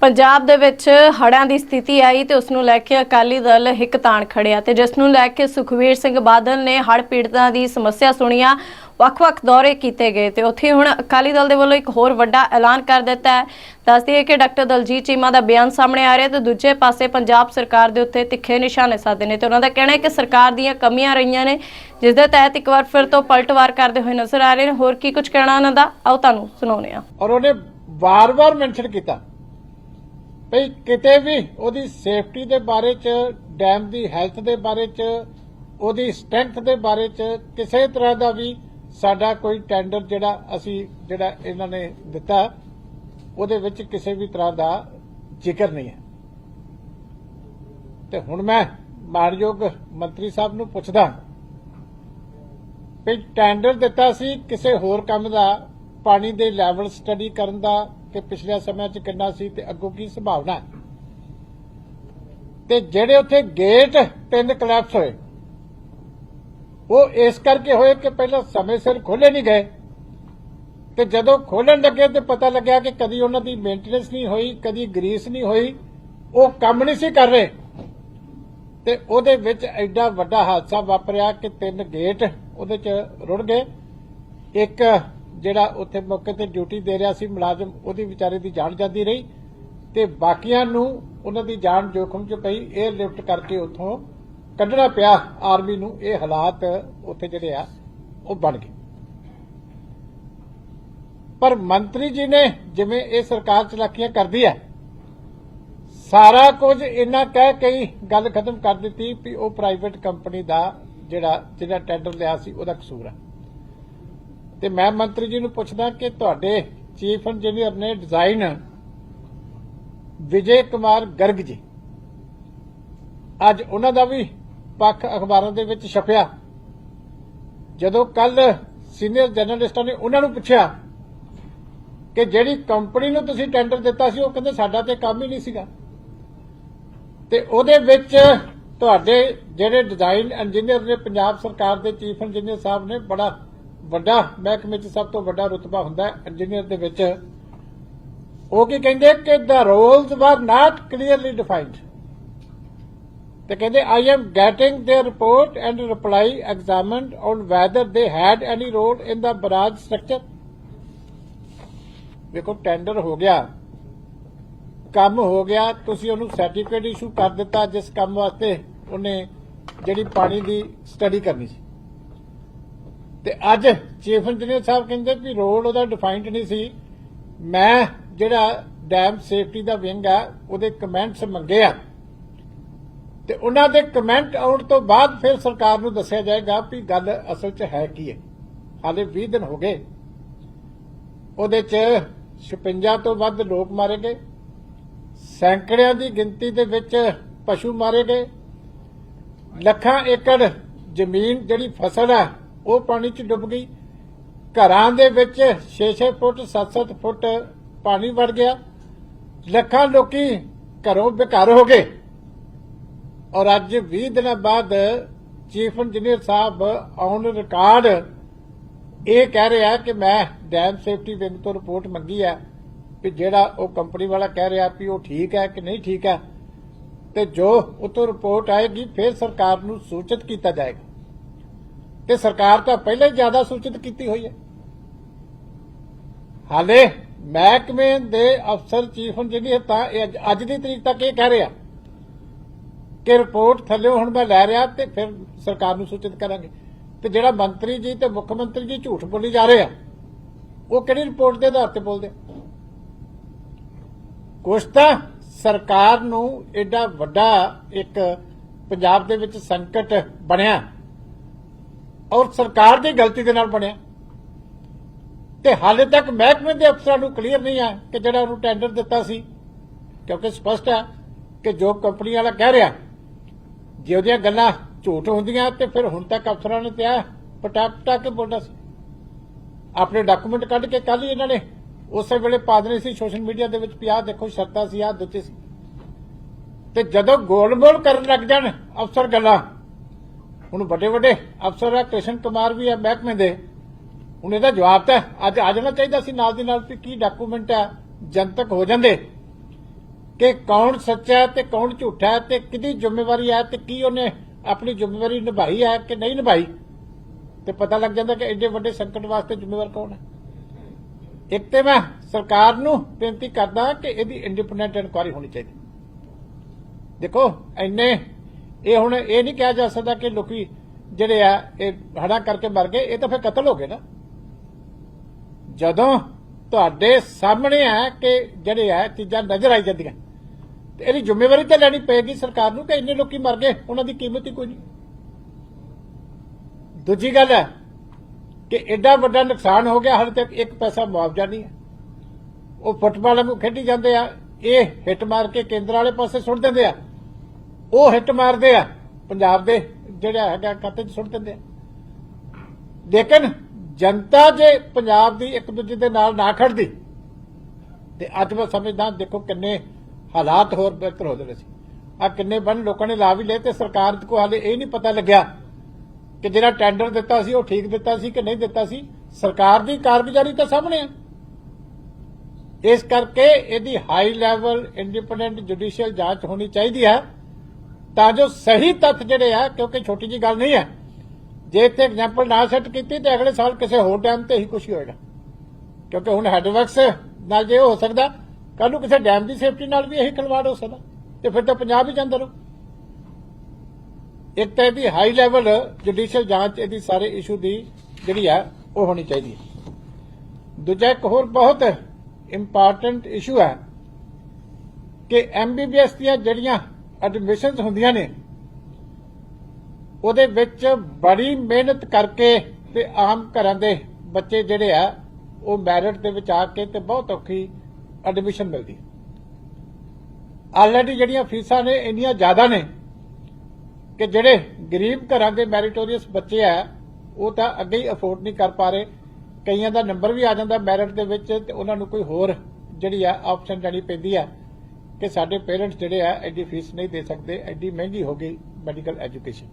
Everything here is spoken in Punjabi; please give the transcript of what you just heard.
ਪੰਜਾਬ ਦੇ ਵਿੱਚ ਹੜ੍ਹਾਂ ਦੀ ਸਥਿਤੀ ਆਈ ਤੇ ਉਸ ਨੂੰ ਲੈ ਕੇ ਅਕਾਲੀ ਦਲ ਹਿੱਕ ਤਾਣ ਖੜਿਆ ਤੇ ਜਿਸ ਨੂੰ ਲੈ ਕੇ ਸੁਖਵੀਰ ਸਿੰਘ ਬਾਦਲ ਨੇ ਹੜ੍ਹ ਪੀੜਤਾਂ ਦੀ ਸਮੱਸਿਆ ਸੁਣੀਆਂ, ਵੱਖ-ਵੱਖ ਦੌਰੇ ਕੀਤੇ ਗਏ ਤੇ ਉੱਥੇ ਹੁਣ ਅਕਾਲੀ ਦਲ ਦੇ ਵੱਲੋਂ ਇੱਕ ਹੋਰ ਵੱਡਾ ਐਲਾਨ ਕਰ ਦਿੱਤਾ ਹੈ। ਦੱਸਦੀ ਹੈ ਕਿ ਡਾਕਟਰ ਦਲਜੀਤ ਚੀਮਾ ਦਾ ਬਿਆਨ ਸਾਹਮਣੇ ਆ ਰਿਹਾ ਤੇ ਦੂਜੇ ਪਾਸੇ ਪੰਜਾਬ ਸਰਕਾਰ ਦੇ ਉੱਤੇ ਤਿੱਖੇ ਨਿਸ਼ਾਨੇ ਸਾਧੇ ਨੇ ਤੇ ਉਹਨਾਂ ਦਾ ਕਹਿਣਾ ਹੈ ਕਿ ਸਰਕਾਰ ਦੀਆਂ ਕਮੀਆਂ ਰਹੀਆਂ ਨੇ, ਜਿਸ ਦੇ ਤਹਿਤ ਇੱਕ ਵਾਰ ਫਿਰ ਤੋਂ ਪਲਟਵਾਰ ਕਰਦੇ ਹੋਏ ਨਜ਼ਰ ਆ ਰਹੇ ਨੇ। ਹੋਰ ਕੀ ਕੁਝ ਕਹਿਣਾ ਉਹਨਾਂ ਦਾ? ਆਓ ਤੁਹਾਨੂੰ ਸੁਣਾਉਂਦੇ ਹਾਂ। ਔਰ ਉਹਨੇ ਵਾਰ-ਵਾਰ ਮੈਂਸ਼ਨ ਕੀਤਾ। ਭਈ ਕਿਤੇ ਵੀ ਉਹਦੀ ਸੇਫਟੀ ਦੇ ਬਾਰੇ ਚ ਡੈਮ ਦੀ ਹੈਲਥ ਦੇ ਬਾਰੇ ਚ, ਉਹਦੀ ਸਟਰੈਂਥ ਦੇ ਬਾਰੇ ਚ ਕਿਸੇ ਤਰ੍ਹਾਂ ਦਾ ਵੀ ਸਾਡਾ ਕੋਈ ਟੈਂਡਰ ਜਿਹੜਾ ਅਸੀਂ, ਜਿਹੜਾ ਇਹਨਾਂ ਨੇ ਦਿੱਤਾ, ਉਹਦੇ ਵਿੱਚ ਕਿਸੇ ਵੀ ਤਰ੍ਹਾਂ ਦਾ ਜ਼ਿਕਰ ਨਹੀਂ ਹੈ। ਤੇ ਹੁਣ ਮੈਂ ਮਾਨਯੋਗ ਮੰਤਰੀ ਸਾਹਿਬ ਨੂੰ ਪੁੱਛਦਾ ਵੀ ਟੈਂਡਰ ਦਿੱਤਾ ਸੀ ਕਿਸੇ ਹੋਰ ਕੰਮ ਦਾ, ਪਾਣੀ ਦੇ ਲੈਵਲ ਸਟੱਡੀ ਕਰਨ ਦਾ ਕਿ ਪਿਛਲੇ ਸਮਿਆਂ 'ਚ ਕਿੰਨਾ ਸੀ ਤੇ ਅੱਗੋਂ ਕੀ ਸੰਭਾਵਨਾ ਤੇ ਜਿਹੜੇ ਉੱਥੇ ਗੇਟ ਤਿੰਨ ਕਲੈਪਸ ਹੋਏ, ਉਹ ਇਸ ਕਰਕੇ ਹੋਏ ਕਿ ਪਹਿਲਾਂ ਸਮੇਂ ਸਿਰ ਖੋਲੇ ਨਹੀਂ ਗਏ। ਤੇ ਜਦੋਂ ਖੋਲਣ ਲੱਗੇ ਤੇ ਪਤਾ ਲੱਗਿਆ ਕਿ ਕਦੀ ਉਹਨਾਂ ਦੀ ਮੇਨਟੇਨੈਂਸ ਨਹੀਂ ਹੋਈ, ਕਦੀ ਗਰੀਸ ਨਹੀਂ ਹੋਈ, ਉਹ ਕੰਮ ਨਹੀਂ ਸੀ ਕਰ ਰਹੇ। ਤੇ ਉਹਦੇ ਵਿੱਚ ਐਡਾ ਵੱਡਾ ਹਾਦਸਾ ਵਾਪਰਿਆ ਕਿ ਤਿੰਨ ਗੇਟ ਉਹਦੇ 'ਚ ਰੁੜ ਗਏ। ਇੱਕ ਜਿਹੜਾ ਉੱਥੇ ਮੌਕੇ ਤੇ ਡਿਊਟੀ ਦੇ ਰਿਹਾ ਸੀ, ਮੁਲਾਜ਼ਮ ਉਹਦੀ ਵਿਚਾਰੇ ਦੀ ਜਾਨ ਜਾਂਦੀ ਰਹੀ ਤੇ ਬਾਕੀਆਂ ਨੂੰ ਉਹਨਾਂ ਦੀ ਜਾਨ ਜੋਖਮ 'ਚ ਪਈ 에ਅਰ ਲਿਫਟ ਕਰਕੇ ਉੱਥੋਂ ਕੱਢਣਾ ਪਿਆ, ਆਰਮੀ ਨੂੰ, ਇਹ ਹਾਲਾਤ ਉੱਥੇ ਜਿਹੜੇ ਆ, ਉਹ ਬਣ ਗਏ। ਪਰ ਮੰਤਰੀ ਜੀ ਨੇ ਜਿਵੇਂ ਇਹ ਸਰਕਾਰ ਚਲਾਕੀਆਂ ਕਰਦੀ ਹੈ, ਸਾਰਾ ਕੁਝ ਇਹਨਾਂ ਕਹਿ ਕੇ ਗੱਲ ਖਤਮ ਕਰ ਦਿੱਤੀ ਵੀ ਉਹ ਪ੍ਰਾਈਵੇਟ ਕੰਪਨੀ ਦਾ ਜਿਹੜਾ ਜਿਹੜਾ ਟੈਂਡਰ ਲਿਆ ਸੀ, ਉਹਦਾ ਕਸੂਰ ਹੈ। ਤੇ ਮੈਂ ਮੰਤਰੀ ਜੀ ਨੂੰ ਪੁੱਛਦਾ ਕਿ ਤੁਹਾਡੇ ਚੀਫ ਇੰਜੀਨੀਅਰ ਨੇ ਡਿਜ਼ਾਈਨ ਵਿਜੇ ਕੁਮਾਰ ਗਰਗ ਜੀ। ਅੱਜ ਉਹਨਾਂ ਦਾ ਵੀ ਪੱਖ ਅਖਬਾਰਾਂ ਦੇ ਵਿੱਚ ਛਪਿਆ। ਜਦੋਂ ਕੱਲ ਸੀਨੀਅਰ ਜਰਨਲਿਸਟਾਂ ਨੇ ਉਹਨਾਂ ਨੂੰ ਪੁੱਛਿਆ ਕਿ ਜਿਹੜੀ ਕੰਪਨੀ ਨੂੰ ਤੁਸੀਂ ਟੈਂਡਰ ਦਿੱਤਾ ਸੀ, ਉਹ ਕਹਿੰਦੇ ਸਾਡਾ ਤੇ ਕੰਮ ਹੀ ਨਹੀਂ ਸੀਗਾ। ਤੇ ਉਹਦੇ ਵਿੱਚ ਤੁਹਾਡੇ ਜਿਹੜੇ ਡਿਜ਼ਾਈਨ ਇੰਜੀਨੀਅਰ ਨੇ, ਪੰਜਾਬ ਸਰਕਾਰ ਦੇ ਚੀਫ ਇੰਜੀਨੀਅਰ ਸਾਹਿਬ ਨੇ ਬੜਾ ਵੱਡਾ ਮਹਿਕਮੇ 'ਚ ਸਭ ਤੋਂ ਵੱਡਾ ਰੁਤਬਾ ਹੁੰਦਾ ਇੰਜੀਨੀਅਰ ਦੇ ਵਿੱਚ ਉਹ ਕੀ ਕਹਿੰਦੇ ਕਿ ਦਾ ਰੋਲਸ ਵਰ ਨਾਟ ਕਲੀਅਰਲੀ ਡਿਫਾਈਨਡ ਤੇ ਕਹਿੰਦੇ I am getting there report and reply examined on whether they had any role in the barrage structure ਵੇਖੋ ਟੈਂਡਰ ਹੋ ਗਿਆ ਕੰਮ ਹੋ ਗਿਆ ਤੁਸੀਂ ਉਹਨੂੰ ਸਰਟੀਫਿਕੇਟ ਇਸ਼ੂ ਕਰ ਦਿੱਤਾ ਜਿਸ ਕੰਮ ਵਾਸਤੇ ਉਹਨੇ ਜਿਹੜੀ ਪਾਣੀ ਦੀ ਸਟੱਡੀ ਕਰਨੀ ਸੀ ਤੇ ਅੱਜ ਚੀਫ ਇੰਜੀਨੀਅਰ ਸਾਹਿਬ ਕਹਿੰਦੇ ਵੀ ਰੋਲ ਉਹਦਾ ਡਿਫਾਈਨਡ ਨਹੀਂ ਸੀ। ਮੈਂ ਜਿਹੜਾ ਡੈਮ ਸੇਫਟੀ ਦਾ ਵਿੰਗ ਆ, ਉਹਦੇ ਕਮੈਂਟਸ ਮੰਗੇ ਆ। ਤੇ ਉਹਨਾਂ ਦੇ ਕਮੈਂਟ ਆਉਣ ਤੋਂ ਬਾਅਦ ਫਿਰ ਸਰਕਾਰ ਨੂੰ ਦੱਸਿਆ ਜਾਏਗਾ ਵੀ ਗੱਲ ਅਸਲ 'ਚ ਹੈ ਕੀ ਹੈ। ਹਾਲੇ 20 ਦਿਨ ਹੋ ਗਏ। ਉਹਦੇ 'ਚ 56 ਤੋਂ ਵੱਧ ਲੋਕ ਮਾਰੇ ਗਏ। ਸੈਂਕੜਿਆਂ ਦੀ ਗਿਣਤੀ ਦੇ ਵਿੱਚ ਪਸ਼ੂ ਮਾਰੇ ਗਏ। ਲੱਖਾਂ ਏਕੜ ਜ਼ਮੀਨ ਜਿਹੜੀ ਫਸਲ ਆ ਉਹ ਪਾਣੀ 'ਚ ਡੁੱਬ ਗਈ। ਘਰਾਂ ਦੇ ਵਿੱਚ 6-6 ਫੁੱਟ 7-7 ਫੁੱਟ ਪਾਣੀ ਵੜ ਗਿਆ। ਲੱਖਾਂ ਲੋਕੀ ਘਰੋਂ ਬੇਘਰ ਹੋ ਗਏ। ਔਰ ਅੱਜ 20 ਦਿਨਾਂ ਬਾਅਦ ਚੀਫ ਇੰਜੀਨੀਅਰ ਸਾਹਿਬ ਔਨ ਰਿਕਾਰਡ ਇਹ ਕਹਿ ਰਿਹਾ ਕਿ ਮੈਂ ਡੈਮ ਸੇਫਟੀ ਵਿੰਗ ਤੋਂ ਰਿਪੋਰਟ ਮੰਗੀ ਹੈ ਕਿ ਜਿਹੜਾ ਉਹ ਕੰਪਨੀ ਵਾਲਾ ਕਹਿ ਰਿਹਾ ਵੀ ਉਹ ਠੀਕ ਹੈ ਕਿ ਨਹੀਂ ਠੀਕ ਹੈ। ਤੇ ਜੋ ਉਤੋਂ ਰਿਪੋਰਟ ਆਏਗੀ, ਫਿਰ ਸਰਕਾਰ ਨੂੰ ਸੂਚਿਤ ਕੀਤਾ ਜਾਏਗਾ। ਤੇ ਸਰਕਾਰ ਤਾਂ ਪਹਿਲਾਂ ਹੀ ਜ਼ਿਆਦਾ ਸੂਚਿਤ ਕੀਤੀ ਹੋਈ ਹੈ। ਹਾਲੇ ਮਹਿਕਮੇ ਦੇ ਅਫਸਰ, ਚੀਫ ਇੰਜੀਨੀਅਰ ਤਾਂ ਅੱਜ- ਅੱਜ ਦੀ ਤਰੀਕ ਤੱਕ ਇਹ ਕਹਿ ਰਿਹਾ ਕਿ ਰਿਪੋਰਟ ਥੱਲੇ ਹੁਣ ਮੈਂ ਲੈ ਰਿਹਾ ਤੇ ਫਿਰ ਸਰਕਾਰ ਨੂੰ ਸੂਚਿਤ ਕਰਾਂਗੇ। ਤੇ ਜਿਹੜਾ ਮੰਤਰੀ ਜੀ ਤੇ ਮੁੱਖ ਮੰਤਰੀ ਜੀ ਝੂਠ ਬੋਲੀ ਜਾ ਰਹੇ ਆ, ਉਹ ਕਿਹੜੀ ਰਿਪੋਰਟ ਦੇ ਆਧਾਰ ਤੇ ਬੋਲਦੇ ਕੁਛ ਤਾਂ ਸਰਕਾਰ ਨੂੰ ਐਡਾ ਵੱਡਾ ਇੱਕ ਪੰਜਾਬ ਦੇ ਵਿੱਚ ਸੰਕਟ ਬਣਿਆ। ਔਰ ਸਰਕਾਰ ਦੀ ਗਲਤੀ ਦੇ ਨਾਲ ਬਣਿਆ। ਤੇ ਹਾਲੇ ਤੱਕ ਮਹਿਕਮੇ ਦੇ ਅਫਸਰਾਂ ਨੂੰ ਕਲੀਅਰ ਨਹੀਂ ਆ ਕਿ ਜਿਹੜਾ ਉਹਨੂੰ ਟੈਂਡਰ ਦਿੱਤਾ ਸੀ, ਕਿਉਂਕਿ ਸਪਸ਼ਟ ਹੈ ਕਿ ਜੋ ਕੰਪਨੀ ਵਾਲਾ ਕਹਿ ਰਿਹਾ, ਜੇ ਉਹਦੀਆਂ ਗੱਲਾਂ ਝੂਠ ਹੁੰਦੀਆਂ ਤੇ ਫਿਰ ਹੁਣ ਤੱਕ ਅਫਸਰਾਂ ਨੇ ਤੇ ਆ ਪਟਾ ਪਟਾ ਕੇ ਬੋਲਦਾ ਸੀ। ਆਪਣੇ ਡਾਕੂਮੈਂਟ ਕੱਢ ਕੇ ਕੱਲ ਹੀ ਇਹਨਾਂ ਨੇ ਉਸੇ ਵੇਲੇ ਪਾ ਦੇਣੇ ਸੀ ਸੋਸ਼ਲ ਮੀਡੀਆ ਦੇ ਵਿੱਚ ਵੀ ਆਹ ਦੇਖੋ ਸ਼ਰਤਾਂ ਸੀ, ਆਹ ਦਿੱਤੇ ਸੀ। ਤੇ ਜਦੋਂ ਗੋਲ ਮੋਲ ਕਰਨ ਲੱਗ ਜਾਣ ਅਫਸਰ ਗੱਲਾਂ ਹੁਣ ਵੱਡੇ ਵੱਡੇ ਅਫਸਰ ਆ, ਕ੍ਰਿਸ਼ਨ ਕੁਮਾਰ ਵੀ ਆ, ਮਹਿਕਮੇ ਦੇ। ਹੁਣ ਇਹਦਾ ਜਵਾਬ ਤਾਂ ਅੱਜ ਆ ਜਾਣਾ ਚਾਹੀਦਾ ਸੀ ਨਾਲ ਦੀ ਨਾਲ ਵੀ ਕੀ ਡਾਕੂਮੈਂਟ ਆ, ਜਨਤਕ ਹੋ ਜਾਂਦੇ। ਕਿ ਕੌਣ ਸੱਚਾ ਤੇ ਕੌਣ ਝੂਠਾ ਹੈ ਤੇ ਕਿਹਦੀ ਜ਼ਿੰਮੇਵਾਰੀ ਹੈ ਤੇ ਕੀ ਉਹਨੇ ਆਪਣੀ ਜ਼ਿੰਮੇਵਾਰੀ ਨਿਭਾਈ ਹੈ ਕਿ ਨਹੀਂ ਨਿਭਾਈ। ਤੇ ਪਤਾ ਲੱਗ ਜਾਂਦਾ ਕਿ ਐਡੇ ਵੱਡੇ ਸੰਕਟ ਵਾਸਤੇ ਜ਼ਿੰਮੇਵਾਰ ਕੌਣ ਹੈ। ਇੱਕ ਤੇ ਮੈਂ ਸਰਕਾਰ ਨੂੰ ਬੇਨਤੀ ਕਰਦਾ ਕਿ ਇਹਦੀ ਇੰਡੀਪੈਂਡੈਂਟ ਇਨਕੁਆਇਰੀ ਹੋਣੀ ਚਾਹੀਦੀ। ਦੇਖੋ, ਇੰਨੇ ਇਹ ਹੁਣ ਇਹ ਨਹੀਂ ਕਿਹਾ ਜਾ ਸਕਦਾ ਕਿ ਲੋਕੀ ਜਿਹੜੇ ਆ, ਇਹ ਹੜਾ ਕਰਕੇ ਮਰ ਗਏ, ਇਹ ਤਾਂ ਫਿਰ ਕਤਲ ਹੋ ਗਏ ਨਾ। ਜਦੋਂ ਤੁਹਾਡੇ ਸਾਹਮਣੇ ਆ ਕਿ ਜਿਹੜੇ ਆ ਚੀਜ਼ਾਂ ਨਜ਼ਰ ਆਈ ਜਾਂਦੀਆਂ, ਤੇ ਇਹਦੀ ਜ਼ਿੰਮੇਵਾਰੀ ਤਾਂ ਲੈਣੀ ਪਏਗੀ ਸਰਕਾਰ ਨੂੰ ਕਿ ਇੰਨੇ ਲੋਕੀ ਮਰ ਗਏ, ਉਹਨਾਂ ਦੀ ਕੀਮਤ ਹੀ ਕੋਈ ਨਹੀਂ। ਦੂਜੀ ਗੱਲ ਹੈ ਕਿ ਐਡਾ ਵੱਡਾ ਨੁਕਸਾਨ ਹੋ ਗਿਆ ਹਾਲੇ ਤੱਕ ਇੱਕ ਪੈਸਾ ਮੁਆਵਜ਼ਾ ਨਹੀਂ ਹੈ। ਉਹ ਫੁੱਟਬਾਲ ਨੂੰ ਖੇਡੀ ਜਾਂਦੇ ਆ, ਇਹ ਹਿੱਟ ਮਾਰ ਕੇ ਕੇਂਦਰ ਵਾਲੇ ਪਾਸੇ ਸੁੱਟ ਦਿੰਦੇ ਆ। ਉਹ ਹਿੱਟ ਮਾਰਦੇ ਆ, ਪੰਜਾਬ ਦੇ ਜਿਹੜਾ ਹੈਗਾ ਖਾਤੇ 'ਚ ਸੁੱਟ ਦਿੰਦੇ ਆ। ਲੇਕਿਨ ਜਨਤਾ ਜੇ ਪੰਜਾਬ ਦੀ ਇੱਕ ਦੂਜੇ ਦੇ ਨਾਲ ਨਾ ਖੜਦੀ, ਤੇ ਅੱਜ ਮੈਂ ਸਮਝਦਾ ਦੇਖੋ ਕਿੰਨੇ ਹਾਲਾਤ ਹੋਰ ਬਿਹਤਰ ਹੋ ਜਾਣੇ ਸੀ। ਆ ਕਿੰਨੇ ਬੰਨ ਲੋਕਾਂ ਨੇ ਲਾ ਵੀ ਲਏ ਤੇ ਸਰਕਾਰ ਕੋ ਹਾਲੇ ਇਹ ਨਹੀਂ ਪਤਾ ਲੱਗਿਆ ਕਿ ਜਿਹੜਾ ਟੈਂਡਰ ਦਿੱਤਾ ਸੀ ਉਹ ਠੀਕ ਦਿੱਤਾ ਸੀ ਕਿ ਨਹੀਂ ਦਿੱਤਾ ਸੀ। ਸਰਕਾਰ ਦੀ ਕਾਰਗੁਜ਼ਾਰੀ ਤਾਂ ਸਾਹਮਣੇ ਆ। ਇਸ ਕਰਕੇ ਇਹਦੀ ਹਾਈ ਲੈਵਲ ਇੰਡੀਪੈਂਡੈਂਟ ਜੁਡੀਸ਼ੀਅਲ ਜਾਂਚ ਹੋਣੀ ਚਾਹੀਦੀ ਹੈ। ਤਾਂ ਜੋ ਸਹੀ ਤੱਥ ਜਿਹੜੇ ਆ, ਕਿਉਂਕਿ ਛੋਟੀ ਜੀ ਗੱਲ ਨਹੀਂ ਹੈ। ਜੇ ਇੱਥੇ ਐਗਜ਼ਾਮਪਲ ਨਾ ਸੈੱਟ ਕੀਤੀ, ਤੇ ਅਗਲੇ ਸਾਲ ਕਿਸੇ ਹੋਰ ਡੈਮ ਤੇ ਹੀ ਕੁਝ ਹੋਏਗਾ। ਕਿਉਂਕਿ ਹੁਣ ਹੈਡਵਰਕਸ ਨਾਲ ਜੇ ਹੋ ਸਕਦਾ ਕੱਲ ਨੂੰ ਕਿਸੇ ਡੈਮ ਦੀ ਸੇਫਟੀ ਨਾਲ ਵੀ ਇਹੀ ਖਿਲਵਾੜ ਹੋ ਸਕਦਾ, ਤੇ ਫਿਰ ਤਾਂ ਪੰਜਾਬ ਹੀ ਜਾਂਦਾ ਰਹੂ ਇੱਕ ਤਾਂ ਇਹਦੀ ਹਾਈ ਲੈਵਲ ਜੁਡੀਸ਼ੀਅਲ ਜਾਂਚ, ਇਹਦੀ ਸਾਰੇ ਇਸ਼ੂ ਦੀ ਜਿਹੜੀ ਆ, ਉਹ ਹੋਣੀ ਚਾਹੀਦੀ ਹੈ। ਦੂਜਾ ਇੱਕ ਹੋਰ ਬਹੁਤ ਇੰਪੋਰਟੈਂਟ ਇਸ਼ੂ ਹੈ ਕਿ ਐਮਬੀਬੀਐਸ ਦੀਆਂ ਜਿਹੜੀਆਂ ਐਡਮਿਸ਼ਨਸ ਹੁੰਦੀਆਂ ਨੇ। ਉਹਦੇ ਵਿੱਚ ਬੜੀ ਮਿਹਨਤ ਕਰਕੇ ਤੇ ਆਮ ਘਰਾਂ ਦੇ ਬੱਚੇ ਜਿਹੜੇ ਆ, ਉਹ ਮੈਰਿਟ ਦੇ ਵਿੱਚ ਆ ਕੇ ਤੇ ਬਹੁਤ ਔਖੀ ਐਡਮਿਸ਼ਨ ਮਿਲਦੀ। ਆਲਰੇਡੀ ਜਿਹੜੀਆਂ ਫੀਸਾਂ ਨੇ ਇੰਨੀਆਂ ਜ਼ਿਆਦਾ ਨੇ ਕਿ ਜਿਹੜੇ ਗਰੀਬ ਘਰਾਂ ਦੇ ਮੈਰਿਟੋਰੀਅਸ ਬੱਚੇ ਆ, ਉਹ ਤਾਂ ਅੱਗੇ ਹੀ ਅਫੋਰਡ ਨਹੀਂ ਕਰ ਪਾ ਰਹੇ। ਕਈਆਂ ਦਾ ਨੰਬਰ ਵੀ ਆ ਜਾਂਦਾ ਮੈਰਿਟ ਦੇ ਵਿੱਚ ਤੇ ਉਹਨਾਂ ਨੂੰ ਕੋਈ ਹੋਰ ਜਿਹੜੀ ਆ ਆਪਸ਼ਨ ਜਾਣੀ ਪੈਂਦੀ ਆ। ਕਿ ਸਾਡੇ ਪੇਰੈਂਟਸ ਜਿਹੜੇ ਆ, ਐਡੀ ਫੀਸ ਨਹੀਂ ਦੇ ਸਕਦੇ, ਐਡੀ ਮਹਿੰਗੀ ਹੋ ਗਈ ਮੈਡੀਕਲ ਐਜੂਕੇਸ਼ਨ